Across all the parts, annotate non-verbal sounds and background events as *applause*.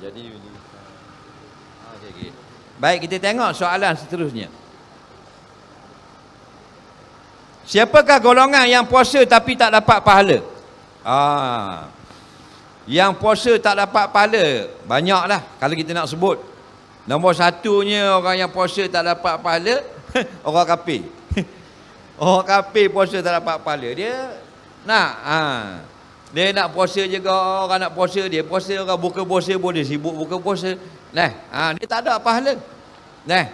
Jadi okay, okay. Baik kita tengok soalan seterusnya. Siapakah golongan yang puasa tapi tak dapat pahala? Ah. Yang puasa tak dapat pahala, banyaklah kalau kita nak sebut. Nombor satunya orang yang puasa tak dapat pahala, *laughs* orang kafir. *laughs* orang kafir puasa tak dapat pahala. Dia nak ha. Dia nak puasa juga, orang nak puasa, dia puasa, orang buka puasa pun dia sibuk buka puasa. Nah, ha, dia tak ada pahala. Nah.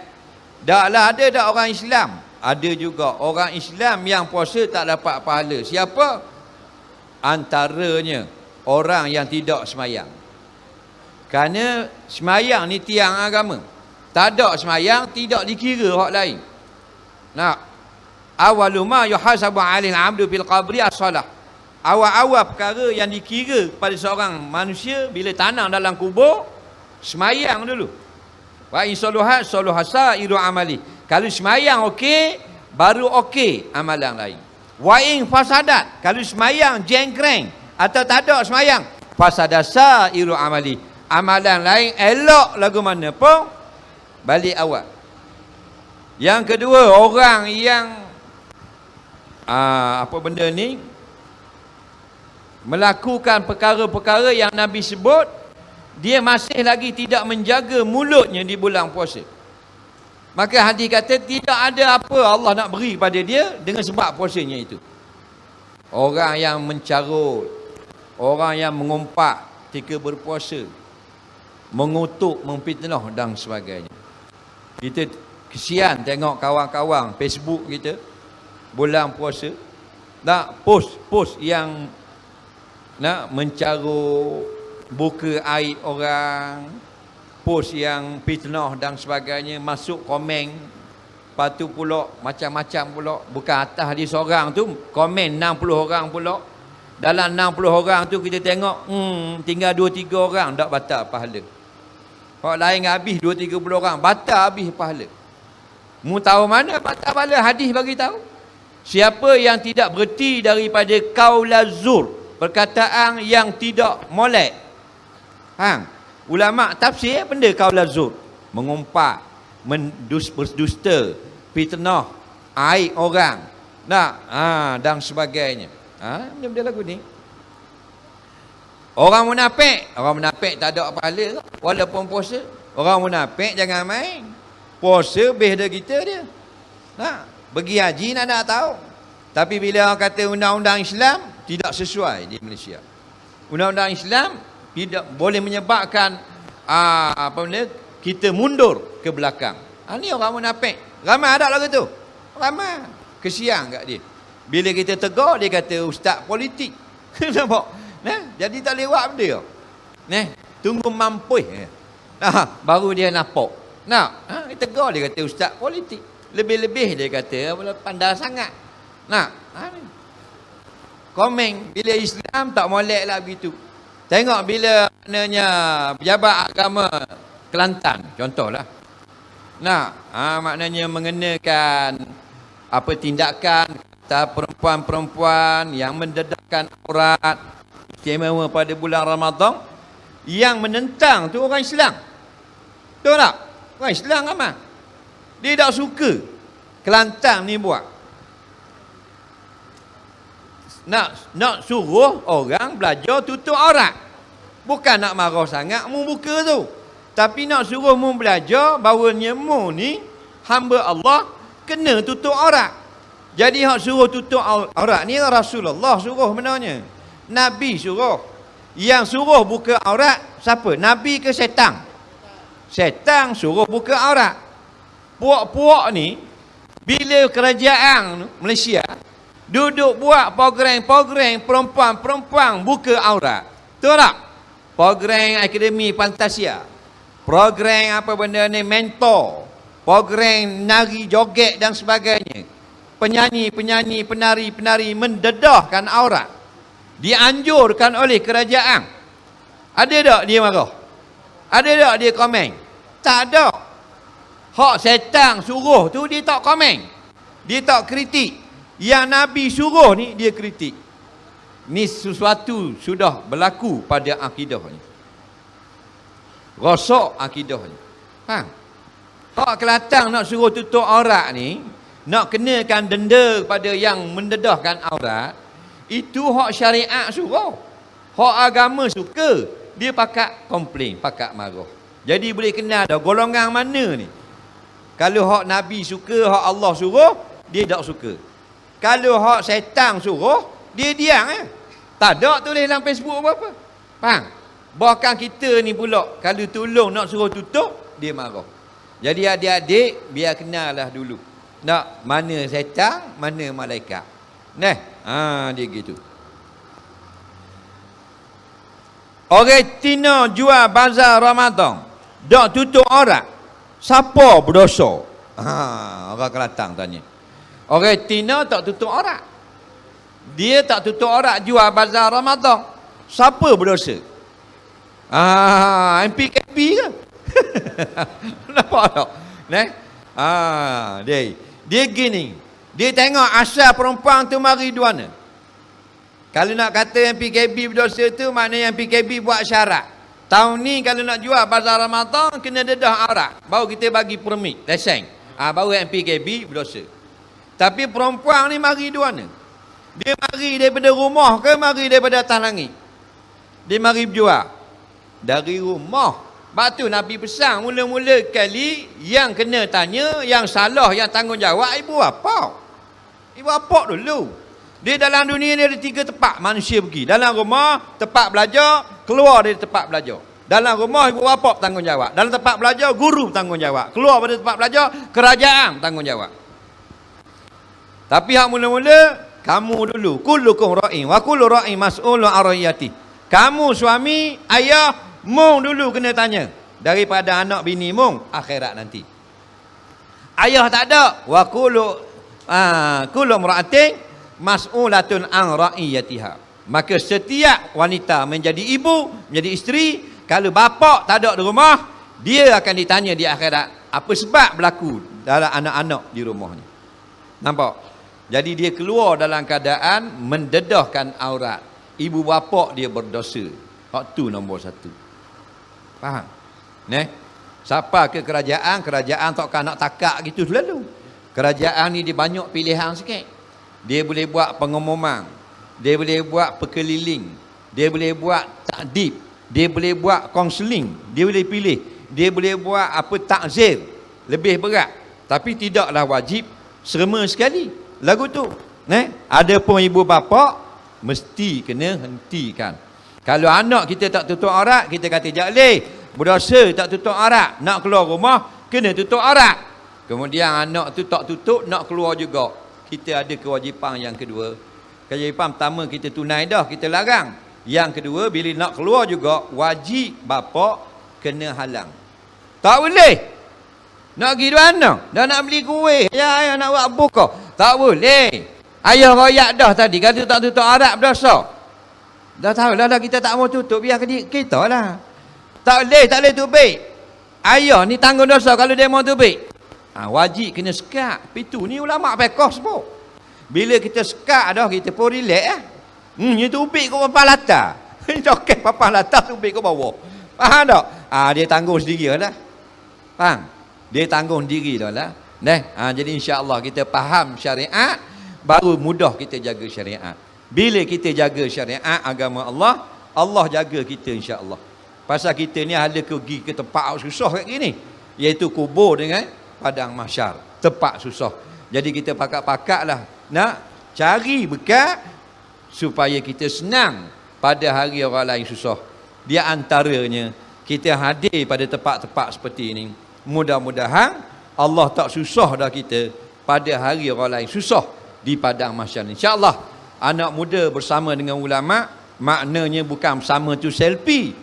Daklah ada dak orang Islam ada juga orang Islam yang puasa tak dapat pahala. Siapa? Antaranya orang yang tidak semayang. Kerana semayang ni tiang agama. Tak ada semayang, tidak dikira orang lain. Nah, awaluma yuhasabu alil amdu fil qabri as-salah. Awal-awal perkara yang dikira pada seorang manusia bila tanam dalam kubur, semayang dulu. Wa in saluhat saluhasa iru amali. Kalau semayang okey, baru okey amalan lain. Wa in fasadat, kalau semayang jengkreng atau tak ada semayang, fasadasa iru amali. Amalan lain elok lagu mana pun balik awal. Yang kedua, orang yang aa, ah, apa benda ni melakukan perkara-perkara yang Nabi sebut, dia masih lagi tidak menjaga mulutnya di bulan puasa. Maka hadis kata tidak ada apa Allah nak beri pada dia dengan sebab puasanya itu. Orang yang mencarut, orang yang mengumpat ketika berpuasa, mengutuk, memfitnah dan sebagainya. Kita kesian tengok kawan-kawan Facebook kita bulan puasa nak post-post yang nak mencarut buka aib orang post yang fitnah dan sebagainya masuk komen. Lepas tu pula macam-macam pula bukan atas dia seorang tu komen 60 orang pula. Dalam 60 orang tu kita tengok hmm, tinggal 2-3 orang tak batal pahala. Orang lain habis 2-30 orang batal habis pahala. Mu tahu mana batal pahala? Hadis bagi tahu. Siapa yang tidak berhenti daripada kaulazur perkataan yang tidak molek hang Ulama tafsir benda kaulah zur. Mengumpat, mendus, berdusta, fitnah, aib orang. Nak, ha, dan sebagainya. Ha, benda-benda lagu ni. Orang munafik, orang munafik tak ada pahala walaupun puasa. Orang munafik jangan main. Puasa lebih dari kita dia. Nak, pergi haji nak nak tahu. Tapi bila orang kata undang-undang Islam tidak sesuai di Malaysia. Undang-undang Islam tidak boleh menyebabkan aa, ah, apa benda kita mundur ke belakang. Ha, ni orang munafik. Ramai ada lagu tu. Ramai. Kesian kat dia. Bila kita tegur dia kata ustaz politik. *laughs* Nampak? Nah, jadi tak lewat benda. Nah, tunggu mampu. Nah, baru dia nampak. Nah, ha, kita tegur dia kata ustaz politik. Lebih-lebih dia kata pandai sangat. Nah, ha, komen bila Islam tak molek lah begitu. Tengok bila maknanya pejabat agama Kelantan contohlah. Nah, ha, maknanya mengenakan apa tindakan kata perempuan-perempuan yang mendedahkan aurat istimewa pada bulan Ramadan yang menentang tu orang Islam. Betul tak? Orang Islam ramai. Dia tak suka Kelantan ni buat nak nak suruh orang belajar tutup aurat. Bukan nak marah sangat mu buka tu. Tapi nak suruh mu belajar bahawa mu ni hamba Allah kena tutup aurat. Jadi hak suruh tutup aurat ni Rasulullah suruh benarnya. Nabi suruh. Yang suruh buka aurat siapa? Nabi ke setan? Setan suruh buka aurat. Puak-puak ni bila kerajaan Malaysia Duduk buat program-program perempuan-perempuan buka aurat. Betul tak? Program Akademi Fantasia. Program apa benda ni mentor. Program nari joget dan sebagainya. Penyanyi-penyanyi, penari-penari mendedahkan aurat. Dianjurkan oleh kerajaan. Ada tak dia marah? Ada tak dia komen? Tak ada. Hak setan suruh tu dia tak komen. Dia tak kritik. Yang Nabi suruh ni dia kritik. Ni sesuatu sudah berlaku pada akidah ni. rosak akidah ni faham Hak Kelantan nak suruh tutup aurat ni, nak kenakan denda kepada yang mendedahkan aurat, itu hak syariat suruh. Hak agama suka, dia pakat komplain, pakat marah. Jadi boleh kenal dah golongan mana ni. Kalau hak Nabi suka, hak Allah suruh, dia tak suka. Kalau hak setan suruh, dia diam eh. Tak ada tulis dalam Facebook apa-apa. Faham? Bahkan kita ni pula, kalau tolong nak suruh tutup, dia marah. Jadi adik-adik biar kenal lah dulu. Nak mana setan, mana malaikat. Nah, ha dia gitu. Orang Tina jual bazar Ramadan. Dak tutup orang. Siapa berdosa? Ha, orang Kelantan tanya. Orang Tina tak tutup orang. Dia tak tutup orang jual bazar Ramadan. Siapa berdosa? Ah, MPKP ke? *laughs* Nampak tak? Nah. Ah, dia. Dia gini. Dia tengok asal perempuan tu mari dua mana. Kalau nak kata yang PKB berdosa tu maknanya yang PKB buat syarat. Tahun ni kalau nak jual bazar Ramadan kena dedah arak. Baru kita bagi permit, lesen. Ah ha, baru yang PKB berdosa. Tapi perempuan ni mari dua mana. Dia mari daripada rumah ke mari daripada atas langit? Dia mari berjual. Dari rumah sebab tu Nabi pesan mula-mula kali yang kena tanya, yang salah, yang tanggungjawab ibu bapa. Ibu bapa dulu. Dia dalam dunia ni ada tiga tempat manusia pergi. Dalam rumah, tempat belajar, keluar dari tempat belajar. Dalam rumah ibu bapa tanggungjawab. Dalam tempat belajar guru tanggungjawab. Keluar dari tempat belajar kerajaan tanggungjawab. Tapi hak mula-mula kamu dulu kullukum ra'in wa kullu ra'in mas'ulun an Kamu suami, ayah, Mung dulu kena tanya. Daripada anak bini mung, akhirat nanti. Ayah tak ada. Wa kulu, uh, kulu mra'atin mas'ulatun an ra'iyatiha. Maka setiap wanita menjadi ibu, menjadi isteri, kalau bapa tak ada di rumah, dia akan ditanya di akhirat. Apa sebab berlaku dalam anak-anak di rumahnya. Nampak? Jadi dia keluar dalam keadaan mendedahkan aurat. Ibu bapa dia berdosa. Waktu nombor satu. Faham? Ne? Siapa ke kerajaan, kerajaan takkan nak takak gitu selalu. Kerajaan ni dia banyak pilihan sikit. Dia boleh buat pengumuman. Dia boleh buat perkeliling. Dia boleh buat takdib. Dia boleh buat konseling. Dia boleh pilih. Dia boleh buat apa takzir. Lebih berat. Tapi tidaklah wajib serema sekali. Lagu tu. Ne? Ada pun ibu bapa mesti kena hentikan. Kalau anak kita tak tutup aurat, kita kata tak boleh. Berdosa tak tutup aurat. Nak keluar rumah, kena tutup aurat. Kemudian anak tu tak tutup, nak keluar juga. Kita ada kewajipan yang kedua. Kewajipan pertama kita tunai dah, kita larang. Yang kedua, bila nak keluar juga, wajib bapa kena halang. Tak boleh. Nak pergi mana? Dah nak beli kuih. Ya, ayah nak buat buka. Tak boleh. Ayah royak dah tadi. Kata tak tutup aurat berdosa. Dah tahu lah, dah kita tak mau tutup biar kita lah. Tak boleh, tak boleh tubik. Ayah ni tanggung dosa kalau dia mau tubik. Ha, wajib kena sekat. Itu ni ulama pekoh sebut. Bila kita sekat dah, kita pun relax lah. Hmm, ni tubik kau papan latar. *laughs* Ini okey papan latar tubik kau bawah. Faham tak? Ha, dia tanggung sendiri lah. Faham? Dia tanggung sendiri dah lah. Nah, ha, jadi insya-Allah kita faham syariat baru mudah kita jaga syariat. Bila kita jaga syariat agama Allah, Allah jaga kita insya-Allah. Pasal kita ni ada pergi ke tempat susah kat gini, iaitu kubur dengan padang mahsyar, tempat susah. Jadi kita pakat-pakatlah nak cari bekal supaya kita senang pada hari orang lain susah. Dia antaranya kita hadir pada tempat-tempat seperti ini. Mudah-mudahan Allah tak susah dah kita. Pada hari orang lain susah di padang mahsyar. Insya-Allah anak muda bersama dengan ulama maknanya bukan bersama tu selfie.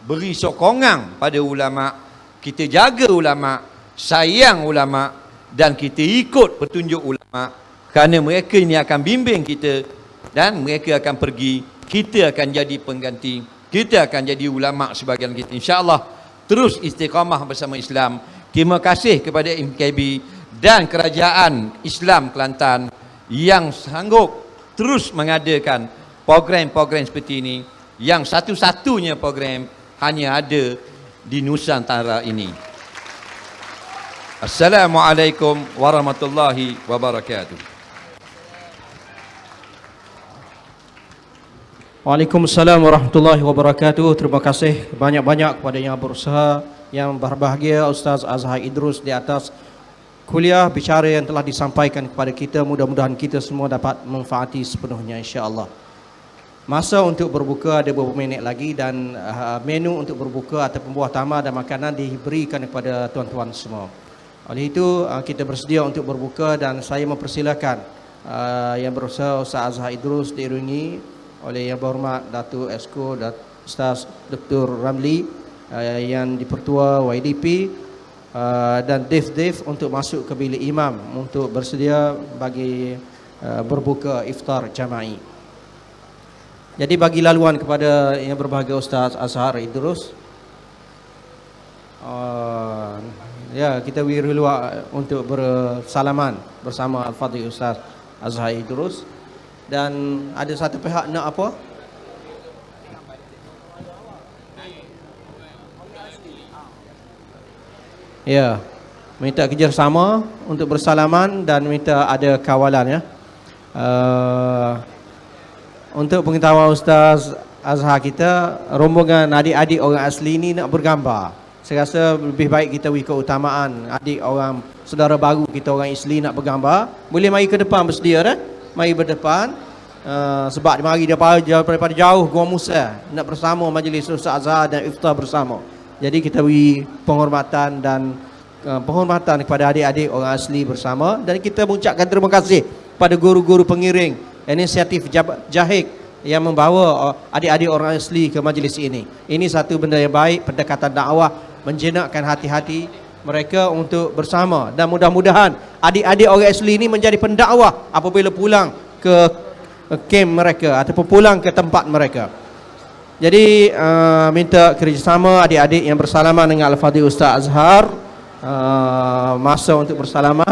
Beri sokongan pada ulama. Kita jaga ulama sayang ulama dan kita ikut petunjuk ulama. Kerana mereka ini akan bimbing kita dan mereka akan pergi kita akan jadi pengganti kita akan jadi ulama sebagian kita. Insyaallah terus istiqamah bersama Islam terima kasih kepada MKB dan kerajaan Islam Kelantan yang sanggup terus mengadakan program-program seperti ini yang satu-satunya program hanya ada di Nusantara ini. Assalamualaikum warahmatullahi wabarakatuh. Waalaikumsalam warahmatullahi wabarakatuh. Terima kasih banyak-banyak kepada yang berusaha yang berbahagia Ustaz Azhar Idrus di atas kuliah bicara yang telah disampaikan kepada kita. Mudah-mudahan kita semua dapat manfaati sepenuhnya insya-Allah. Masa untuk berbuka ada beberapa minit lagi dan uh, menu untuk berbuka ataupun buah tamar dan makanan diberikan kepada tuan-tuan semua. Oleh itu uh, kita bersedia untuk berbuka dan saya mempersilakan uh, yang berusaha Ustaz Azhar Idrus diiringi oleh Yang Berhormat Datuk Esko Dat Ustaz Dr. Ramli uh, yang dipertua YDP uh, dan Dev Dev untuk masuk ke bilik imam untuk bersedia bagi uh, berbuka iftar jama'i. Jadi bagi laluan kepada yang berbahagia Ustaz Azhar Idrus uh, ya kita wiri luar untuk bersalaman bersama Al-Fadhil Ustaz Azhar Idrus dan ada satu pihak nak apa? Ya, minta kerjasama untuk bersalaman dan minta ada kawalan ya. Uh, untuk pengetahuan Ustaz Azhar kita, rombongan adik-adik orang asli ni nak bergambar. Saya rasa lebih baik kita beri keutamaan adik orang saudara baru kita orang Isli nak bergambar. Boleh mari ke depan bersedia dah mari berdepan uh, sebab mari daripada, daripada jauh Gua Musa nak bersama majlis Ustaz Azhar dan iftar bersama. Jadi kita beri penghormatan dan uh, penghormatan kepada adik-adik orang asli bersama dan kita mengucapkan terima kasih pada guru-guru pengiring inisiatif Jahik yang membawa uh, adik-adik orang asli ke majlis ini. Ini satu benda yang baik pendekatan dakwah menjenakkan hati-hati mereka untuk bersama dan mudah-mudahan adik-adik orang asli ini menjadi pendakwah apabila pulang ke camp mereka ataupun pulang ke tempat mereka. Jadi uh, minta kerjasama adik-adik yang bersalaman dengan Al-Fadhil Ustaz Azhar uh, masa untuk bersalaman